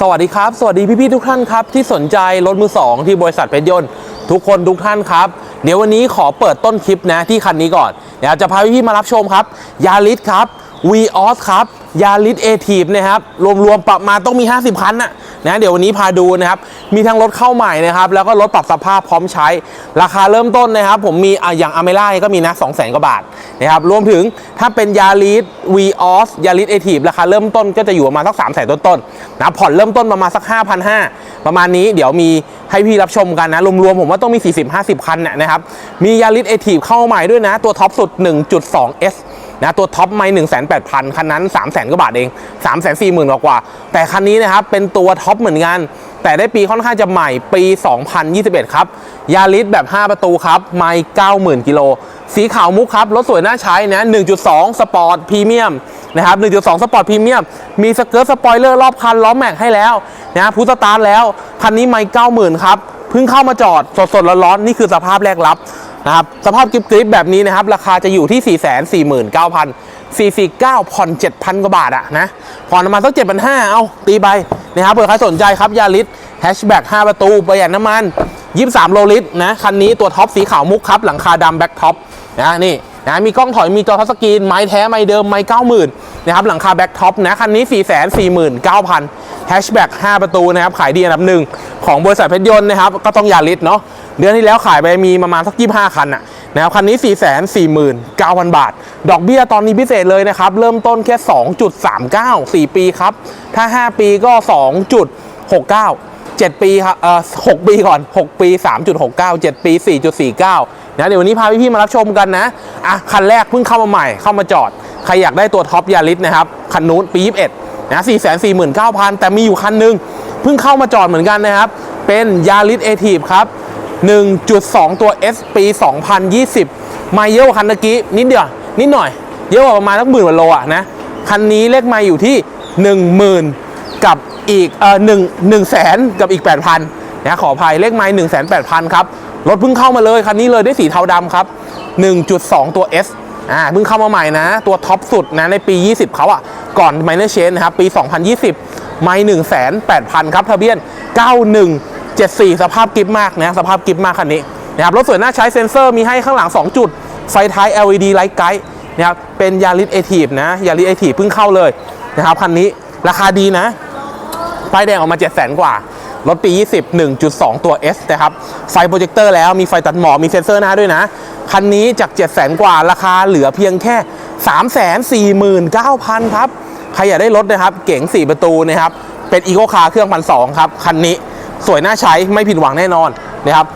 สวัสดีครับ สวัสดีพี่ๆทุกท่านครับ ที่สนใจรถมือสองที่บริษัทเพชรยนต์ทุกคนทุกท่านครับ เดี๋ยววันนี้ขอเปิดต้นคลิปนะที่คันนี้ก่อนเดี๋ยวจะพาพี่ๆมารับชมครับยาริสครับ v ีออสครับยาริสเอทีฟนะครับรวมๆปรับมาต้องมี 50 คันนะนะเดี๋ยววันนี้พาดูนะครับมีทั้งรถเข้าใหม่นะครับแล้วก็รถปรับสภาพพร้อมใช้ ราคาเริ่มต้นนะครับผมมีอะอย่างอเมร่าก็มีนะ2 0 0 0 0กว่าบาทนะครับรวมถึงถ้าเป็นยาริส v ีออสยาริสเอทีฟราคาเริ่มต้นก็จะอยู่ประมาณสัก3 0 0 0 0 0ต้นๆนะผ่อนเริ่มต้นประมาณสัก 5,500 ประมาณนี้เดี๋ยวมีให้พี่รับชมกันนะรวมๆผมว่าต้องมี 40-50 คันนะนะครับมียาริสเอทีฟเข้าใหม่ด้วยนะตัวท็อปสุด 1.2S นะตัวท็อปไม่1 8 0 0 0คันนั้น3 0 0 0 0 0กว่าบาทเอง3 4 0 0 0 0กว่ากว่า แต่คันนี้นะครับเป็นตัวท็อปเหมือนกัน แต่ได้ปีค่อนข้างจะใหม่ปี 2021 ครับยาริสแบบ 5 ประตูครับไม่90,000กิโลสีขาวมุกครับ รถสวยน่าใช้นะ 1.2 สปอร์ตพรีเมียมนะครับ 1.2 สปอร์ตพรีเมียม มีสเกิร์ตสปอยเลอร์รอบคันล้อแม็กให้แล้วนะพุทสตาร์แล้ว คันนี้ไม่90,000 ครับ เพิ่งเข้ามาจอดสดๆร้อนๆนี่คือสภาพแรกรับ นะครับสภาพกริบกริบแบบนี้นะครับ ราคาจะอยู่ที่ 449,000 449ผ่อน7,000 กว่าบาทอะนะผ่อนประมาณสัก7,500เอาตีไปนะครับเผื่อใครสนใจครับยาริสแฮชแบ็ก5ประตูประหยัดน้ำมัน 23 โลลิตรนะคันนี้ตัวท็อปสีขาวมุกครับ หลังคาดำแบ็กท็อปนะนี่ นะมีกล้องถอยมีจอทัชสกรีนไม้แท้ไม้เดิมไม้90,000นะครับหลังคาแบ็คท็อปนะคันนี้ 449,000แฮชแบ็ก5ประตูนะครับขายดีอันดับหนึ่งของบริษัทเพชรยนต์นะครับก็ต้องยาริสเนาะเดือนที่แล้วขายไปมีประมาณสัก25 คันอะนะครับคันนี้ 449,000 บาท ดอกเบี้ยตอนนี้พิเศษเลยนะครับ เริ่มต้นแค่ 2.39 4 ปีครับ ถ้า 5 ปีก็ 2.69 7 ปีครับเอ่อ6ปีก่อน 6 ปี 3.69 7 ปี 4.49 นะเดี๋ยววันนี้พาพี่ๆมารับชมกันนะอะคันแรกเพิ่งเข้ามาใหม่เข้ามาจอด ใครอยากได้ตัวท็อปยาริสนะครับคันนู้นปี 21นะ449,000 แต่มีอยู่คันหนึงเพิ่งเข้ามาจอดเหมือนกันนะครับ เป็นยาริสเอทีฟครับ 1.2 ตัว S ปี 2020 ไม่เยอะกว่าคันเมื่อกี้นิดเดียวนิดหน่อย เยอะกว่าประมาณสักหมื่นกว่าโลอะนะคันนี้เลขไม่อยู่ที่ 10,000 กับอีกเอ่อหนึ่งหนึ่งแสนกับอีก 8,000นะขออภัยเลขไม้หนึ่งแสนแปดพันครับ รถเพิ่งเข้ามาเลยคันนี้เลยได้สีเทาดำครับ 1.2 ตัว S อ่าเพิ่งเข้ามาใหม่นะ ตัวท็อปสุดนะในปี 20 เขาอะ ก่อน Minor Change นะครับ ปี 2020 ไม่1 8 0 0 0 ครับทะเบียน 9174 สภาพกิฟมากนะสภาพกิฟมากคันนี้นะครับรถสวยน่าใช้เซ็นเซอร์มีให้ข้างหลัง 2 จุด ไฟท้าย LED ไลท์ไกด์นะครับเป็นยาริสเอทีฟนะยาริสเอทีฟเพิ่งเข้าเลยนะครับคันนี้ราคาดีนะป้ายแดงออกมา 7 0 0 0 0กว่า รถปี 20 1.2 ตัว S นะครับ ไฟโปรเจคเตอร์แล้วมีไฟตัดหมอกมีเซ็นเซอร์หน้าด้วยนะ คันนี้จาก 7 0 0 0 0 กว่าราคาเหลือเพียงแค่ 349,000 ครับ ใครอยากได้รถนะครับ เก๋ง 4 ประตูนะครับ เป็นอีโ c คาร์เครื่องพันสครับ คันนี้สวยน่าใช้ไม่ผิดหวังแน่นอนนะครับ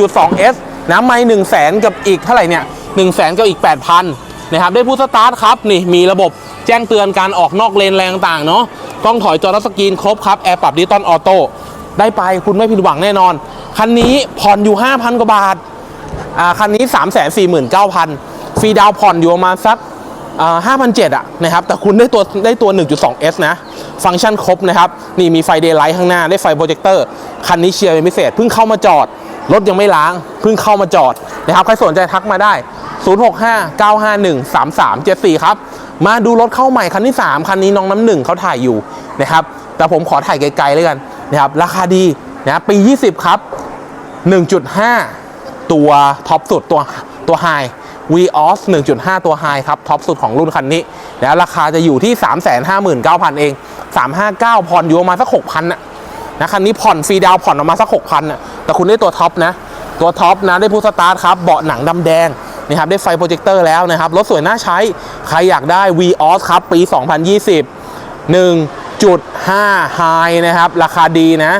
1.2 S นะไม่1 0 0 0 0แกับอีกเท่าไหร่เนี่ย1 0 0 0 0กับอีก 8,000นะครับได้พูดสตาร์ทครับนี่มีระบบแจ้งเตือนการออกนอกเลนแรงต่างเนาะกล้องถอยจอทัสกรีนครบครับแอร์ปรับดิจิตอลออโต้ ได้ไปคุณไม่ผิดหวังแน่นอน คันนี้ผ่อนอยู่ 5,000 กว่าบาทอ่าคันนี้ 349,000ฟรีดาวผ่อนอยู่ประมาณสักอ่า5,700อะนะครับแต่คุณได้ตัวได้ตัว 1.2S นะ ฟังก์ชันครบนะครับ นี่มีไฟเดย์ไลท์ข้างหน้า ได้ไฟโปรเจคเตอร์ คันนี้เชียร์เป็นพิเศษ เพิ่งเข้ามาจอด รถยังไม่ล้าง เพิ่งเข้ามาจอดนะครับ ใครสนใจทักมาได้ 0659513374 ครับ มาดูรถเข้าใหม่คันที่ 3 คันนี้น้องน้ำหนึ่งเขาถ่ายอยู่นะครับ แต่ผมขอถ่ายไกลๆเลยกัน นะครับราคาดีนะปี 20 ครับ 1.5 ตัวท็อปสุดตัวตัวไฮ v o s 1.5 ตัวไฮครับท็อปสุดของรุ่นคันนี้แล้วราคาจะอยู่ที่ 359,000 เอง 359 ผ่อนอยู่ประมาณสัก 6,000นะนะคันนี้ผ่อนฟรีดาวน์ผ่อนออกมาสัก 6,000นะแต่คุณได้ตัวท็อปนะ ตัวท็อปนะได้พูสตาร์ทครับ เบาะหนังดำแดงนะครับได้ไฟโปรเจคเตอร์แล้วนะครับ รถสวยน่าใช้ ใครอยากได้ v o s ครับ ปี 2020 1.5 High นะครับ ราคาดีนะ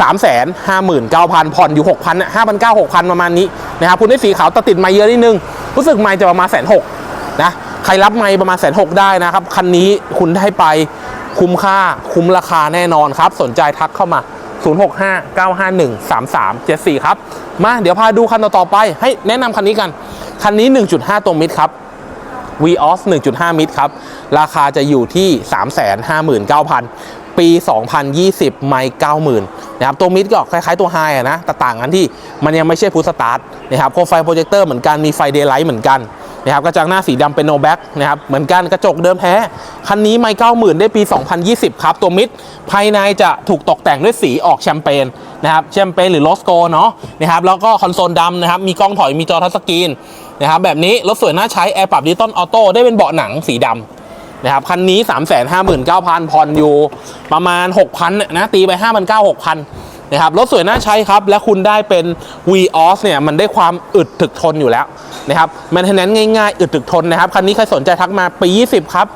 359,000 ผ่อนอยู่ 6,000นะ5,900 6,000 ประมาณนี้นะครับคุณได้สีขาวตัดติดไม้เยอะนิดนึง รู้สึกไม้จะประมาณแสนหกนะ ใครรับไม้ประมาณแสนหกได้นะครับ คันนี้คุณได้ไปคุ้มค่าคุ้มราคาแน่นอนครับ สนใจทักเข้ามา 0659513374 ครับ มาเดี๋ยวพาดูคันต่อไป ให้แนะนำคันนี้กัน คันนี้ 1.5 ตัวมิดครับ v o s 1.5 มิตรครับ ราคาจะอยู่ที่ 359,000 ปี 2020 ไม่ 90,000 นะครับ ตัวมิดก็คล้ายๆตัวไฮอะนะแต่ต่างกันที่มันยังไม่ใช่พุทสตาร์ทนะครับโคมไฟโปรเจคเตอร์เหมือนกันมีไฟเดย์ไลท์เหมือนกัน นะครับกระจังหน้าสีดำเป็นโนแบ็กนะครับเหมือนกันกระจกเดิมแท้ คันนี้ไม่เก้าหมื่นได้ปี 2020 ครับ ตัวมิดภายในจะถูกตกแต่งด้วยสีออกแชมเปญนะครับแชมเปญหรือโลสโกเนาะนะครับแล้วก็คอนโซลดำนะครับมีกล้องถอยมีจอทัชสกรีนนะครับแบบนี้รถสวยน่าใช้แอร์ปรับดิจิตอลออโต้ได้เป็นเบาะหนังสีดำนะครับคันนี้ 3 5 9 0 0 0ผ่อนอยู่ประมาณ 6,000เนี่ยนะตีไป 5 9 0 0 6,000นะครับรถสวยน่าใช้ครับ และคุณได้เป็น v o s เนี่ยมันได้ความอึดถึกทนอยู่แล้ว นะครับแมนเทนแนนง่ายๆ อึดถึกทนนะครับคันนี้ใครสนใจทักมาปี 20 ครับ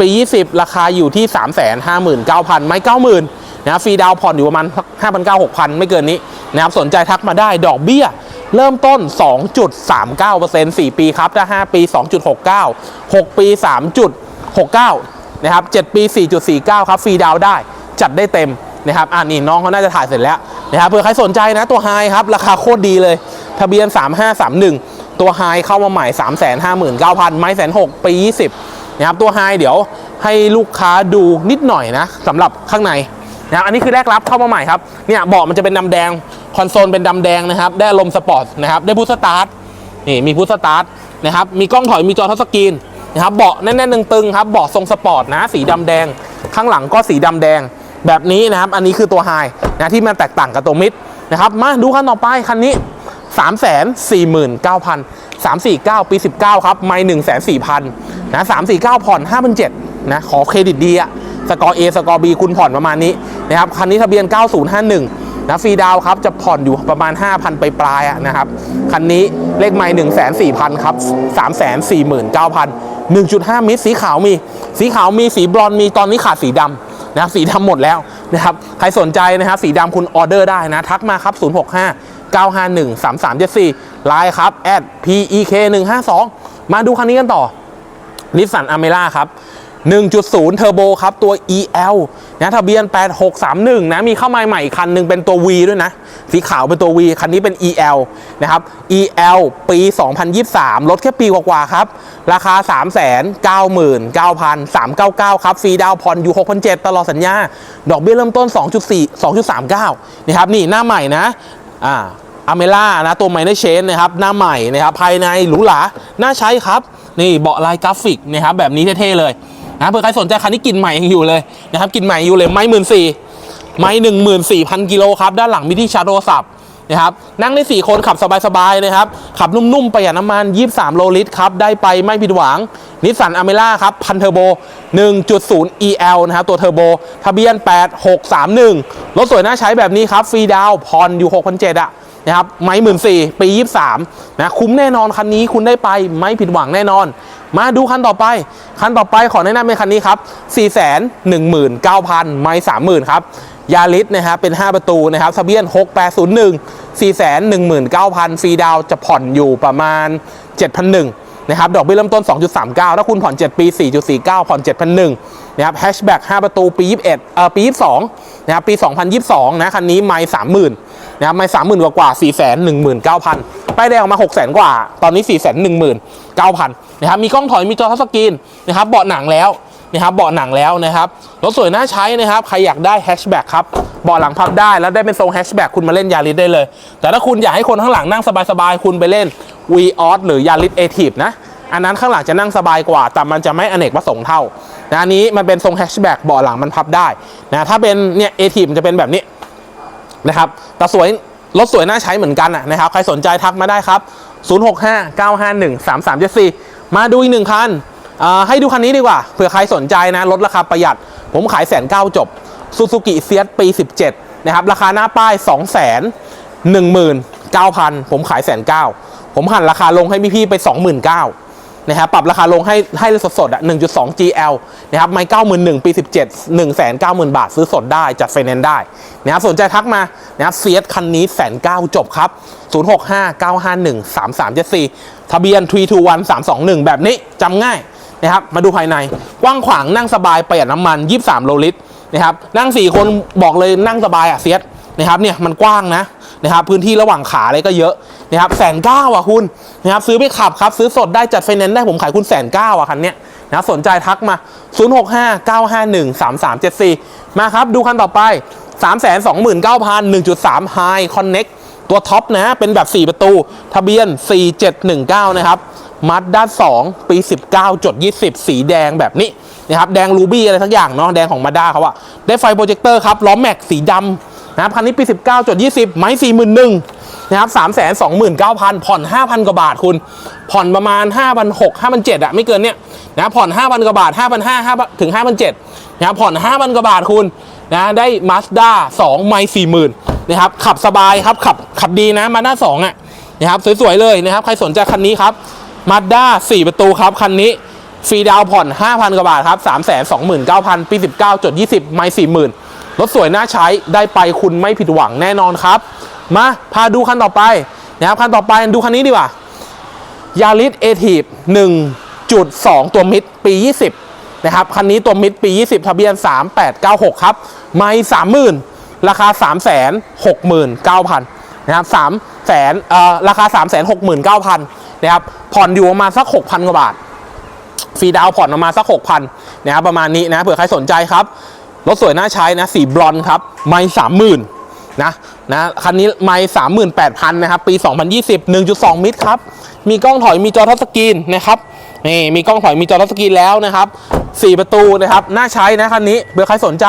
ปี 20 ราคาอยู่ที่ 3 5 9 0 0 0 ไม่ 90,000นะครับฟรีดาวผ่อนอยู่ประมาณ 5,900 6,000 ไม่เกินนี้นะครับสนใจทักมาได้ดอกเบี้ยเริ่มต้น 2.39% 4 ปีครับ ถ้า 5 ปี 2.69 6 ปี 3.69 นะครับ 7 ปี 4.49 ครับ ฟรีดาวได้ จัดได้เต็มนะครับ อ่านี่น้องเขาน่าจะถ่ายเสร็จแล้วนะครับ เผื่อใครสนใจนะตัวไฮครับ ราคาโคตรดีเลย ทะเบียน 3531 ตัวไฮเข้ามาใหม่ 359,000 ไม่แสนหกปี20นะครับตัวไฮเดี๋ยวให้ลูกค้าดูนิดหน่อยนะสำหรับข้างในนะครับอันนี้คือแรกรับเข้ามาใหม่ครับเนี่ยเบาะมันจะเป็นดำแดงคอนโซลเป็นดำแดงนะครับ ได้อารมณ์สปอร์ตนะครับได้พุทสตาร์ทนี่มีพุทสตาร์ทนะครับมีกล้องถอยมีจอทัชสกรีนนะครับเบาะแน่นๆตึงๆครับเบาะทรงสปอร์ตนะสีดำแดง ข้างหลังก็สีดำแดงแบบนี้นะครับ อันนี้คือตัวไฮนะที่มันแตกต่างกับตัวมิดนะครับ มาดูคันต่อไปคันนี้ 3 4 9 0 0 349 ปี 19 ครับ ไม่1 4 0 0 0นะ349 ผ่อน5,700นะขอเครดิตดีอะสกอร์ A สกอร์ B คุณผ่อนประมาณนี้นะครับคันนี้ทะเบียน 9051นะฟรีดาวครับ จะผ่อนอยู่ประมาณ 5,000 ไปปลายๆอะนะครับ คันนี้เลขไม่1 4 0 0 0 ครับ 349,000 1.5 มิตรสีขาวมี สีขาวมีสีบลอนมีตอนนี้ขาดสีดำนะครับสีดำหมดแล้วนะครับใครสนใจนะครับสีดำคุณออเดอร์ได้นะทักมาครับ 065 951 3374ไลน์ครับ at pek 152มาดูคันนี้กันต่อนิสสันอเมร่าครับ 1.0 เทอร์โบครับ ตัว EL นะทะเบียน 8631 นะ มีเข้ามาใหม่อีกคันหนึ่งเป็นตัว V ด้วยนะ สีขาวเป็นตัว V คันนี้เป็น EL นะครับ EL ปี 2023 ลดแค่ปีกว่าๆครับ ราคา 399,399 ครับ ฟรีดาวน์ผ่อนอยู่ 6,700 ตลอดสัญญา ดอกเบี้ยเริ่มต้น 2.4 2.39 นะครับ นี่หน้าใหม่นะ อ่าอเมล่านะตัวไมเนอร์เชนนะครับหน้าใหม่นะครับภายในหรูหราน่าใช้ครับ นี่เบาะลายกราฟิกนะครับแบบนี้เท่ๆเลยนะเผื่อใครสนใจคันนี้กลินใหม่ยังอยู่เลยนะครับกลินใหม่อยู่เลย ไม่หมื่นสี่ไม่หนึ่งหมื่นสี่พันกิโลครับ ด้านหลังมีที่ชาร์จโทรศัพท์ นะครับนั่งได้ 4 คนขับสบายๆนะครับ ขับนุ่มๆ ประหยัดน้ำมัน 23 โลลิตรครับ ได้ไปไม่ผิดหวังนิสสันอเมร่าครับ พันเทอร์โบ 1.0 EL นะครับ ตัวเทอร์โบ ทะเบียน 8631 รถสวยน่าใช้แบบนี้ครับ ฟรีดาวผ่อนอยู่ 6,700อะ นะครับไม่หมื่นสี่ปียี่สามนะคุ้มแน่นอนคันนี้คุณได้ไปไม่ผิดหวังแน่นอน มาดูคันต่อไป คันต่อไปขอแนะนำเป็นคันนี้ครับ4 1 9 0 0 0 ไม่30,000ครับยาริสนะครับเป็น 5 ประตูนะครับทะเบียน 6801 4 1 9 0 0 0ฟรีดาวจะผ่อนอยู่ประมาณ 7,001 นะครับดอกเบี้ยเริ่มต้น 2.39 ถ้าคุณผ่อน 7 ปี 4.49 ผ่อน 7,001นะครับแฮชแบ็ก5ประตูปี 21เอ่อปี 22นะครับปี 2022 นะคันนี้ไม่30,000นะครับไม่30,000 กว่ากว่า419,000ป้ายแดงออกมา600,000 กว่า ตอนนี้ 419,000 นะครับมีกล้องถอยมีจอทัชสกรีนนะครับเบาะหนังแล้ว นะครับเบาะหนังแล้วนะครับรถสวยน่าใช้นะครับใครอยากได้แฮชแบ็กครับเบาะหลังพับได้แล้วได้เป็นทรงแฮชแบ็กคุณมาเล่นยาริสได้เลย แต่ถ้าคุณอยากให้คนข้างหลังนั่งสบายๆคุณไปเล่น v ีออสหรือยาริสเอทีฟนะอันนั้นข้างหลังจะนั่งสบายกว่า แต่มันจะไม่อเนกประสงค์เท่านะอันนี้มันเป็นทรงแฮชแบ็กเบาะหลังมันพับได้นะถ้าเป็นเนี่ยเอทีฟจะเป็นแบบนี้นะครับแต่สวยรถสวยน่าใช้เหมือนกันนะครับใครสนใจทักมาได้ครับ 065 951 3374 มาดูอีกหนึ่งคัน ให้ดูคันนี้ดีกว่าเผื่อใครสนใจนะลดราคาประหยัด ผมขายแสนเก้าจบซูซูกิเซียสปี 17 นะครับ ราคาหน้าป้าย 2 1 9 0 0 0 ผมขายแสนเก้าผมหันราคาลงให้พี่ๆไป 29,000นะครับปรับราคาลงให้ให้เลยสดๆอะ1.2 GL นะครับไม่91,000ปี 17 190,000 บาทซื้อสดได้จัดไฟแนนซ์ได้นะครับสนใจทักมานะครับเฟียสคันนี้แสนเก้าจบครับ 065 951 3374 ทะเบียน321 321แบบนี้จำง่าย นะครับมาดูภายในกว้างขวางนั่งสบายประหยัดน้ำมัน 23 โลลิตรนะครับนั่ง 4 คนบอกเลยนั่งสบายอะเฟียสนะครับเนี่ยมันกว้างนะนะครับพื้นที่ระหว่างขาอะไรก็เยอะนะครับแสนเก้าอะคุณนะครับซื้อไปขับครับซื้อสดได้จัดไฟแนนซ์ได้ผมขายคุณแสนเก้าอะคันเนี้ยนะสนใจทักมา 065 951 3374 มาครับดูคันต่อไป 329,000 1.3 High Connect ตัวท็อปนะ เป็นแบบ 4 ประตู ทะเบียน 4719 นะครับ มัดด้าน2ปี 19 จด 20 สีแดงแบบนี้นะครับแดงรูบี้อะไรทั้งอย่างเนาะแดงของมาด้าเขาอะได้ไฟโปรเจคเตอร์ครับล้อแม็กสีดำนะครับคันนี้ปี 19 จด 20 ไม้4 1 0 0 0นะครับ3 2 9 0 0 0 ผ่อน 5,000 กว่าบาทคุณ ผ่อนประมาณ 5,600 5,700อะไม่เกินเนี้ยนะผ่อน 5,000 กว่าบาท 5,500 5ถึง 5,700นะครับผ่อน 5,000 กว่าบาทคุณนะได้ Mazda 2 ไม้40,000นะครับขับสบายครับขับขับดีนะมาด้า2อะนะครับสวยๆเลยนะครับใครสนใจคันนี้ครับ มาด้า4ประตูครับ คันนี้ฟรีดาวผ่อน 5,000 กว่าบาทครับ 329,000 ปี 19จด20 ไม่ 40,000 รถสวยน่าใช้ได้ไปคุณไม่ผิดหวังแน่นอนครับ มา พาดูคันต่อไปนะครับคันต่อไปดูคันนี้ดีกว่ายาริสเอทีฟ1.2 ตัวมิดปี 20 นะครับ คันนี้ตัวมิดปี 20 ทะเบียน 3896 ครับ ไม่ 30,000 ราคา 369,000 นะครับ3แสนเอ่อราคา369,000นเก้าพันนะครับผ่อนอยู่ประมาณสัก6,000กว่าบาทฟรีดาวผ่อนประมาณสัก6,000นนะครับประมาณนี้นะเผื่อใครสนใจครับรถสวยน่าใช้นะสีบรอนครับ ไม่สามหมื่นนะนะคันนี้ไม่สามหมื่นแปดพันนะครับ ปี 2020 1.2 มิตรครับ มีกล้องถอยมีจอทัชสกรีนนะครับนี่มีกล้องถอยมีจอทัชสกรีนแล้วนะครับ 4 ประตูนะครับ น่าใช้นะคันนี้เผื่อใครสนใจ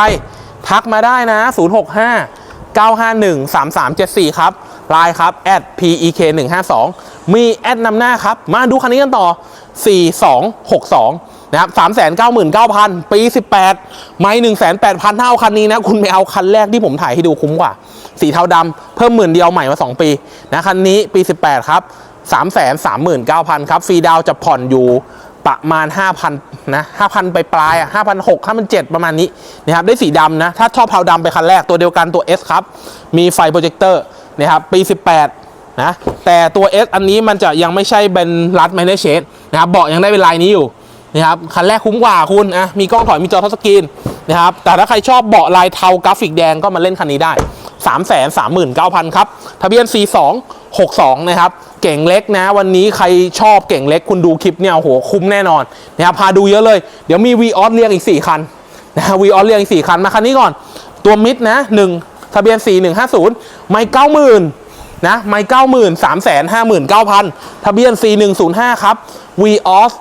ทักมาได้นะ 065 951 3374 ครับ ไลน์ครับ @pek 152 มีแอดนำหน้าครับ มาดูคันนี้กันต่อ 4262นะครับ399,000ปี18ไม่108,000ถ้าเอาคันนี้นะ คุณไม่เอาคันแรกที่ผมถ่ายให้ดูคุ้มกว่า สีเทาดำเพิ่มหมื่นเดียวใหม่มา2ปีนะคันนี้ปี18ครับ339,000ครับฟรีดาวจะผ่อนอยู่ประมาณ5,000นะ5,000ไปปลายอะ5,600 5,700ประมาณนี้นะครับได้สีดำนะ ถ้าชอบเทาดำไปคันแรกตัวเดียวกันตัว S ครับ มีไฟโปรเจคเตอร์ นะครับปี 18นะแต่ตัว S อันนี้มันจะยังไม่ใช่เป็นรัดไมเนเชดนะครับเบาะยังได้เป็นลายนี้อยู่นะครับคันแรกคุ้มกว่าคุณอะมีกล้องถอยมีจอทัชสกรีนนะครับแต่ถ้าใครชอบเบาะลายเทากราฟิกแดงก็มาเล่นคันนี้ได้ 3 3 9 0 0 0 ครับ ทะเบียน C2 62 นะครับ เก่งเล็กนะ วันนี้ใครชอบเก่งเล็กคุณดูคลิปเนี่ยโหคุ้มแน่นอนนะครับพาดูเยอะเลย เดี๋ยวมี v ีออสเรียงอีก 4 คันนะวีออสเรียงอีก 4 คันมาคันนี้ก่อน ตัวมิดนะ 1 ทะเบียน 4150 ไม่90,000นะไม่90,000 359,000ทะเบียน 4105 ครับ v ีออส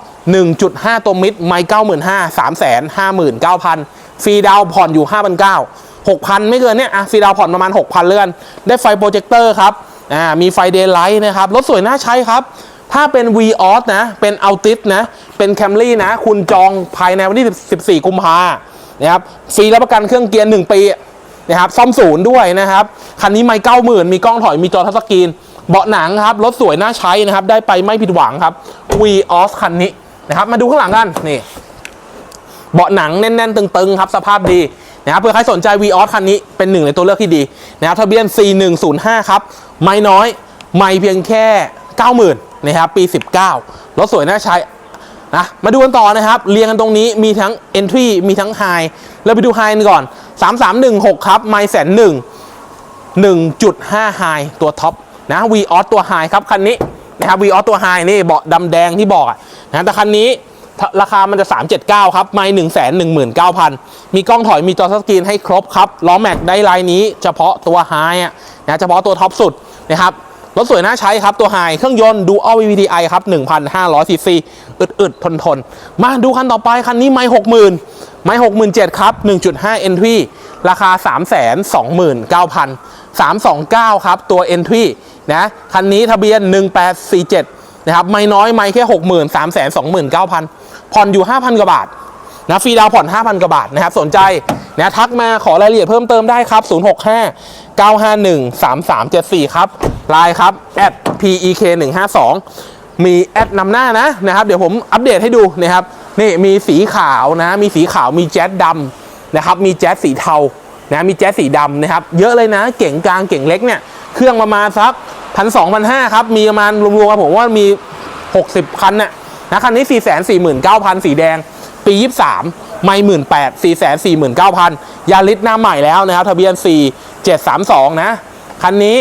1.5 ตัวมิดไม่95,000 359,000ฟรีดาวผ่อนอยู่5,900 6,000ไม่เกินเนี่ยอะฟรีดาวผ่อนประมาณ6,000เลื่อน ได้ไฟโปรเจคเตอร์ครับอ่ามีไฟเดย์ไลท์นะครับ รถสวยน่าใช้ครับ ถ้าเป็น v ีออสนะ เป็นอัลติสนะ เป็นแคมรี่นะ คุณจองภายในวันที่ 14 กุมภานะครับฟรีรับประกันเครื่องเกียร์1ปี นะครับซ่อมศูนย์ด้วยนะครับ คันนี้ไม่เก้าหมื่นมีกล้องถอยมีจอทัชสกรีน เบาะหนังครับ รถสวยน่าใช้นะครับ ได้ไปไม่ผิดหวังครับ v ีออสคันนี้นะครับ มาดูข้างหลังกันนี่เบาะหนังแน่นๆ ตึงๆ ครับสภาพดีนะครับเผื่อใครสนใจ v ีออสคันนี้เป็นหนึ่งในตัวเลือกที่ดีนะครับทะเบียน 4105 ครับ ไม่น้อย ไม่เพียงแค่ 90,000นะครับปี 19 รถสวยน่าใช้นะมาดูกันต่อนะครับ เรียงกันตรงนี้มีทั้ง entry มีทั้ง high เราไปดู high กันก่อน 3316 ครับ ไม่แสนหนึ่ง1.5 high ตัวท็อปนะวีออสตัวไฮครับ คันนี้นะครับวีออสตัวไฮนี่เบาะดำแดงที่บอกนะแต่คันนี้ราคามันจะ 379 ครับ ไม่ 1 1 9 0 0 0 มีกล้องถอยมีจอทัชสกรีนให้ครบครับ ล้อแม็กได้ลายนี้เฉพาะตัว high อะนะเฉพาะตัวท็อปสุดนะครับ รถสวยน่าใช้ครับ ตัวไฮเครื่องยนต์ดู All VVTi ครับ 1,500ซีซีอึดๆ ทนๆ มาดูคันต่อไปคันนี้ไม่60,000ไม่67,000ครับ 1.5 Entry ราคา 329,000 329 ครับ ตัว Entry นะ คันนี้ทะเบียน 1847 นะครับ ไม่น้อยไม่แค่ 60,000 329,000 ผ่อนอยู่ 5,000 กว่าบาทนะฟรีดาวผ่อน 5,000 กว่าบาทนะครับ สนใจนะทักมาขอรายละเอียดเพิ่มเติมได้ครับ 065 951 3374 ครับ ไลน์ครับ @pek 152มีแอดนำหน้านะนะครับ เดี๋ยวผมอัปเดตให้ดูนะครับ นี่มีสีขาวนะ มีสีขาวมีแจ๊ดดำนะครับ มีแจ๊ดสีเทานะมีแจ๊ดสีดำนะครับ เยอะเลยนะ เก่งกลางเก่งเล็กเนี่ย เครื่องประมาณสักพันสองพันห้าครับ มีประมาณรวมๆกันผมว่ามี 60 คันน่ะนะคันนี้ 4 4 9 0 0 0 สีแดง ปี 23 ไม่หมื่นแปดสี่แสนสี่หมื่นเก้าพันยาริสหน้าใหม่แล้วนะครับ ทะเบียน 4 7 3 2 นะ คันนี้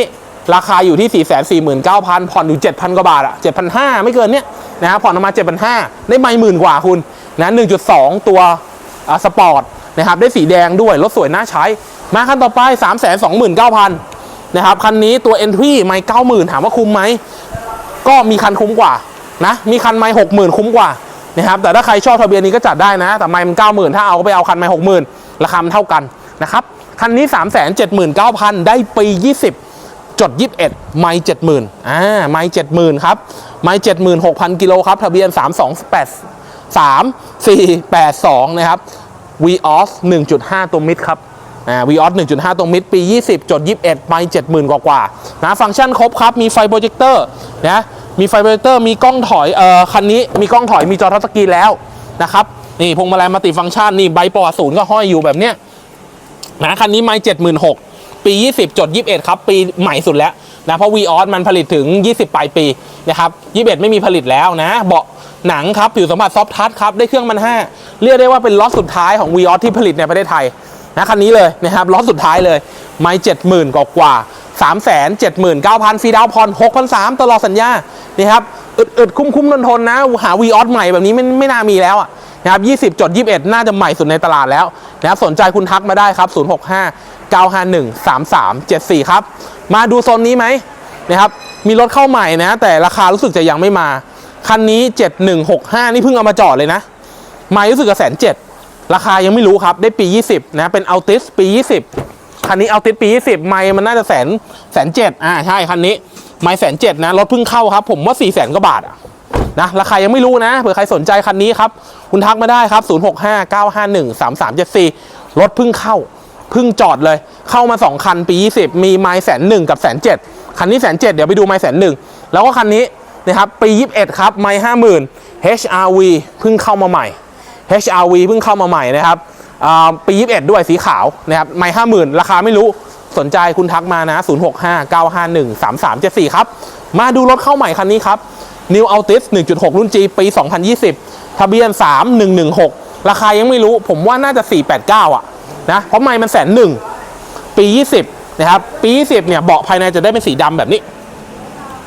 ราคาอยู่ที่ 4 4 9 0 0 0 ผ่อนอยู่ 7,000 กว่าบาทอะ7,500 ไม่เกินเนี้ยนะครับผ่อนออกมา 7,500 ได้ไม่หมื่นกว่าคุณนะ1.2 ตัวอ่าสปอร์ตนะครับได้สีแดงด้วย รถสวยน่าใช้ มาคันต่อไป 3 2 9 0 0 0นะครับคันนี้ตัว Entry ไม่90,000 ถามว่าคุ้มไหม ก็มีคันคุ้มกว่านะมีคันไม่หกหมื่นคุ้มกว่านะครับแต่ถ้าใครชอบทะเบียนนี้ก็จัดได้นะ แต่ไม่มันเก้าหมื่นถ้าเอาก็ไปเอาคันไม่หกหมื่นราคามันเท่ากันนะครับคันนี้ 3 7 9 0 0 0 ได้ปี 20 จด 21 ไม่70,000อ่าไม่70,000ครับ ไม่76,000กิโลครับ ทะเบียน 3283 482 นะครับ Vios 1.5 ตัวมิดครับอ่า VOS 1.5ตัวมิด ปี 20 จด 21ไม่70,000 กว่ากว่าๆนะฟังก์ชันครบครับ มีไฟโปรเจคเตอร์นะมีไฟโปรเจคเตอร์มีกล้องถอยเอ่อคันนี้มีกล้องถอยมีจอทัชสกรีนแล้วนะครับ นี่พวงมาลัยมัลติฟังก์ชัน นี่ใบปอศูนย์ก็ห้อยอยู่แบบเนี้ยนะคันนี้ไม่เจ็ดหมื่นหก ปี 20 จด 21 ครับ ปีใหม่สุดแล้วนะเพราะ v ีออสมันผลิตถึง 20 ปลายปีนะครับ21 ไม่มีผลิตแล้วนะ เบาะหนังครับผิวสัมผัสซอฟทัชครับได้เครื่องมัน 5 เรียกได้ว่าเป็นล็อตสุดท้ายของ v ีออสที่ผลิตในประเทศไทยนะคันนี้เลยนะครับล็อตสุดท้ายเลยไม่70,000กว่ากว่า3 7 9 0 0 0ฟรีดาวน์ผ่อน6,300ตลอดสัญญานี่ครับอึดๆคุ้มๆทนทนๆนะ หา v ีออสใหม่แบบนี้ไม่ไม่น่ามีแล้วอะ นะครับ 20จด21 น่าจะใหม่สุดในตลาดแล้วนะครับสนใจคุณทักมาได้ครับ 065 951 3374 ครับ มาดูโซนนี้ไหมนะครับมีรถเข้าใหม่นะ แต่ราคารู้สึกจะยังไม่มา คันนี้ 7165 นี่เพิ่งเอามาจอดเลยนะม่รู้สึกกับแสนเจ็ดราคายังไม่รู้ครับ ได้ปี 20 นะ เป็นอัลติสปี 20 คันนี้อัลติสปี 20 ไม่มันน่าจะแสนแสนเจ็ดอ่าใช่ คันนี้ ไม่แสนเจ็ดนะ รถเพิ่งเข้าครับ ผมว่า4แสนกว่าบาทอะ นะราคายังไม่รู้นะเผื่อใครสนใจคันนี้ครับ คุณทักมาได้ครับ 0659513374 รถเพิ่งเข้าเพิ่งจอดเลย เข้ามา 2 คันปี 20 มีไม้แสนหนึ่งกับแสนเจ็ดคันนี้แสนเจ็ดเดี๋ยวไปดูไม้แสนหนึ่งแล้วก็คันนี้นะครับปี 21 ครับไม้ห้าหมื่น HRV เพิ่งเข้ามาใหม่ HRV เพิ่งเข้ามาใหม่นะครับอ่าปี 21 ด้วยสีขาวนะครับไม้ห้าหมื่นราคาไม่รู้สนใจคุณทักมานะ 0659513374 ครับ มาดูรถเข้าใหม่คันนี้ครับ New Altis 1.6 รุ่น G ปี 2020 ทะเบียน 3116 ราคายังไม่รู้ ผมว่าน่าจะ 489 อะนะ เพราะไม่มันแสนหนึ่ง ปี 20 นะครับ ปี 20 เนี่ย เบาะภายในจะได้เป็นสีดำแบบนี้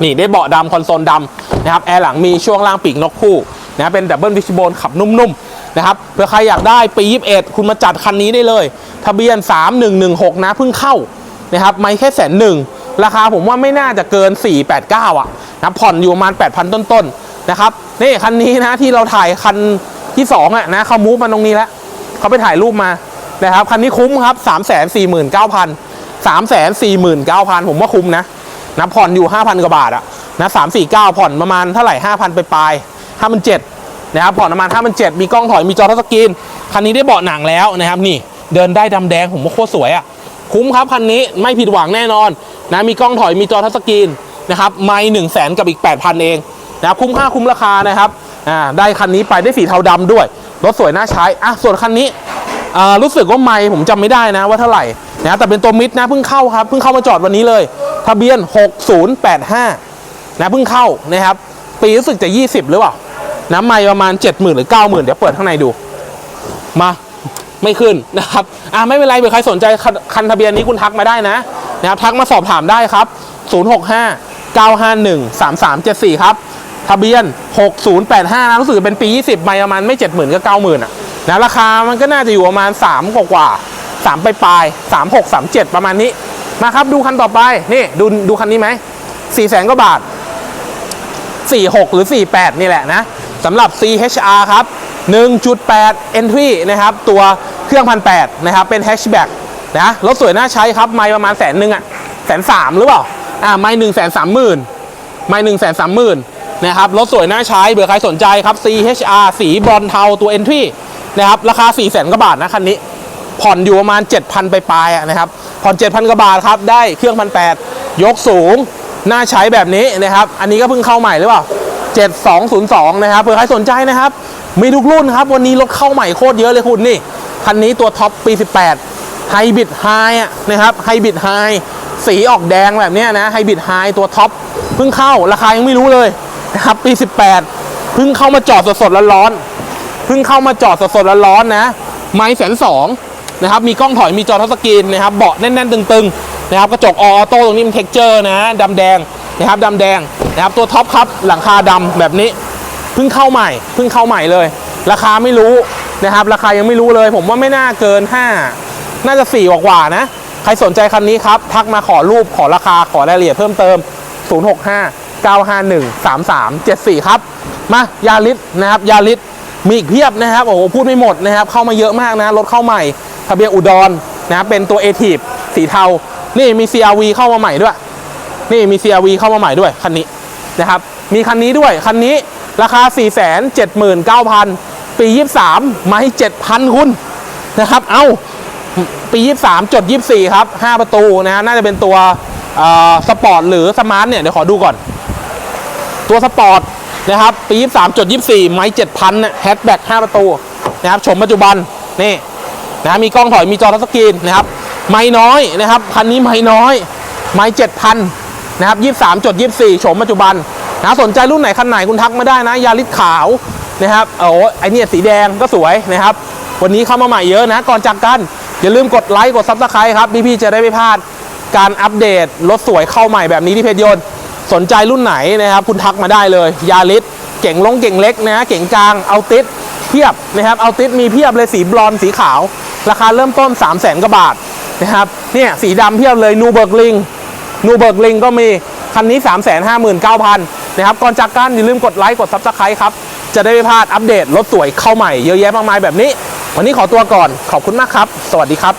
นี่ได้เบาะดำคอนโซลดำนะครับ แอร์หลังมีช่วงล่างปีกนกคู่นะเป็นดับเบิลวิชโบนขับนุ่มๆนะครับเผื่อใครอยากได้ปี 21 คุณมาจัดคันนี้ได้เลย ทะเบียน 3116 นะเพิ่งเข้านะครับ ไม่แค่แสนหนึ่ง ราคาผมว่าไม่น่าจะเกิน 489 อะนะผ่อนอยู่ประมาณ 8,000 ต้นๆนะครับนี่คันนี้นะที่เราถ่ายคันที่2อะนะเขามูฟมาตรงนี้แล้วเขาไปถ่ายรูปมานะครับคันนี้คุ้มครับ 349,000 349,000 ผมว่าคุ้มนะนะผ่อนอยู่ 5,000 กว่าบาทอะนะ349 ผ่อนประมาณเท่าไหร่ 5,000 ไปปลาย5,700นะครับผ่อนประมาณ5,700มีกล้องถอยมีจอทัชสกรีนคันนี้ได้เบาะหนังแล้วนะครับนี่เดินได้ดำแดงผมว่าโคตรสวยอะคุ้มครับคันนี้ไม่ผิดหวังแน่นอน นะมีกล้องถอยมีจอทัชสกรีนนะครับไม่1 0 0 0 0แสนกับอีก 8,000 เองนะครับคุ้มค่าคุ้มราคานะครับอ่าได้คันนี้ไปได้สีเทาดำด้วย รถสวยน่าใช้อะส่วนคันนี้อ่ารู้สึกว่าไม่ผมจำไม่ได้นะว่าเท่าไหร่นะแต่เป็นตัวมิดนะเพิ่งเข้าครับเพิ่งเข้ามาจอดวันนี้เลย ทะเบียน 6085นะเพิ่งเข้านะครับปีรู้สึกจะ 20 หรือเปล่านะไม่ประมาณ 70,000 หรือ 90,000 เดี๋ยวเปิดข้างในดู มาไม่ขึ้นนะครับ อ่าไม่เป็นไรเผื่อใครสนใจคันทะเบียนนี้คุณทักมาได้นะ นะครับทักมาสอบถามได้ครับ 065 951 3374 ครับ ทะเบียน 6085นะรู้สึกเป็นปี 20ไม่ประมาณไม่ 70,000 ก็ 90,000อะนะราคามันก็น่าจะอยู่ประมาณ 3 กว่ากว่า3ปลายปลาย3 6 3 7 ประมาณนี้มาครับดูคันต่อไป นี่ดูดูคันนี้ไหม4แสนกว่าบาท 46 หรือ 48 นี่แหละนะสำหรับ CHR ครับ 1.8 Entry นะครับ ตัวเครื่องพันแนะครับ เป็น hatchback นะรถสวยน่าใช้ครับไม่ประมาณแสนหนึ่งอะแสนสามหรือเปล่าอ่าไม่หนึ่งแสนสามหมื่นไม่หนึ่งแสนสามหมื่นนะครับรถสวยน่าใช้เบื่อใครสนใจครับ CHR สีบรอนเทาตัว Entry นะครับราคา4 0 0 0 0 0กว่าบาทนะคันนี้ ผ่อนอยู่ประมาณ 7,000 ไปปลายๆนะครับผ่อน 7,000กว่าบาทครับได้เครื่องพันแยกสูงน่าใช้แบบนี้นะครับ อันนี้ก็เพิ่งเข้าใหม่หรือเปล่า 7202 นะครับเผื่อใครสนใจนะครับ มีทุกรุ่นครับ วันนี้รถเข้าใหม่โคตรเยอะเลยคุณนี่ คันนี้ตัวท็อปปี 18 ไฮบริดไฮอะนะครับไฮบริดไฮสีออกแดงแบบนี้นะไฮบริดไฮตัวท็อปเพิ่งเข้าราคายังไม่รู้เลยนะครับปี 18 เพิ่งเข้ามาจอดสดๆร้อนๆเพิ่งเข้ามาจอดสดๆร้อนๆนะ ไม้แสนสองนะครับมีกล้องถอยมีจอทัชสกรีนนะครับเบาะแน่นๆ ตึงๆนะครับกระจกออโต้ตรงนี้มันเท็กเจอร์นะดำแดงนะครับดำแดงนะครับตัวท็อปครับหลังคาดำแบบนี้เพิ่งเข้าใหม่เพิ่งเข้าใหม่เลย ราคาไม่รู้นะครับ ราคายังไม่รู้เลย ผมว่าไม่น่าเกิน 5 น่าจะ4กว่าๆนะ ใครสนใจคันนี้ครับ ทักมาขอรูปขอราคาขอรายละเอียดเพิ่มเติม 065 951 3374 ครับ มายาลิสนะครับยาลิสมีอีกเพียบนะครับโอ้โหพูดไม่หมดนะครับ เข้ามาเยอะมากนะรถเข้าใหม่ ทะเบียนอุดรนะครับเป็นตัว a t ทีสีเทา นี่มี CRV เข้ามาใหม่ด้วย นี่มี CRV เข้ามาใหม่ด้วยคันนี้นะครับ มีคันนี้ด้วยคันนี้ราคา 479,000 ปี 23 ไม่ 7,000 คุณนะครับ เอ้า ปี 23จด24 ครับ 5 ประตูนะฮะน่าจะเป็นตัวอ่อสปอร์ตหรือสมาร์ทเนี่ย เดี๋ยวขอดูก่อน ตัวสปอร์ตนะครับปี 23จด24 ไม้7,000เนี่ยแฮชแบ็ก5ประตูนะครับชมปัจจุบันนี่นะมีกล้องถอยมีจอทัชสกรีนนะครับ ไม้น้อยนะครับ คันนี้ไม้น้อย ไม้7,000นะครับ23จด24ชมปัจจุบันนะสนใจรุ่นไหนคันไหนคุณทักมาได้นะ ยาริสขาวนะครับโอ้ไอเนี่ยสีแดงก็สวยนะครับ วันนี้เข้ามาใหม่เยอะนะ ก่อนจากกัน อย่าลืมกดไลค์กดซับสไครต์ครับพี่ๆจะได้ไม่พลาดการอัปเดตรถสวยเข้าใหม่แบบนี้ที่เพจยนต์สนใจรุ่นไหนนะครับคุณทักมาได้เลยยาลิสเก่งลงเก่งเล็กนะเก่งกลางเอาติสเพียบนะครับเอาติสมีเพียบเลยสีบลอนสีขาว ราคาเริ่มต้น 3 0 0แสนกว่าบาทนะครับเนี่ยสีดำเพียบเลยนูเบิร์กลิงนูเบิร์กลิงก็มีคันนี้ 3 5 9 0 0 0นะครับก่อนจากกันอย่าลืมกดไลค์กดซับสไครต์ครับจะได้ไม่พลาดอัปเดตรถสวยเข้าใหม่เยอะแยะมากมายแบบนี้ วันนี้ขอตัวก่อนขอบคุณมากครับ สวัสดีครับ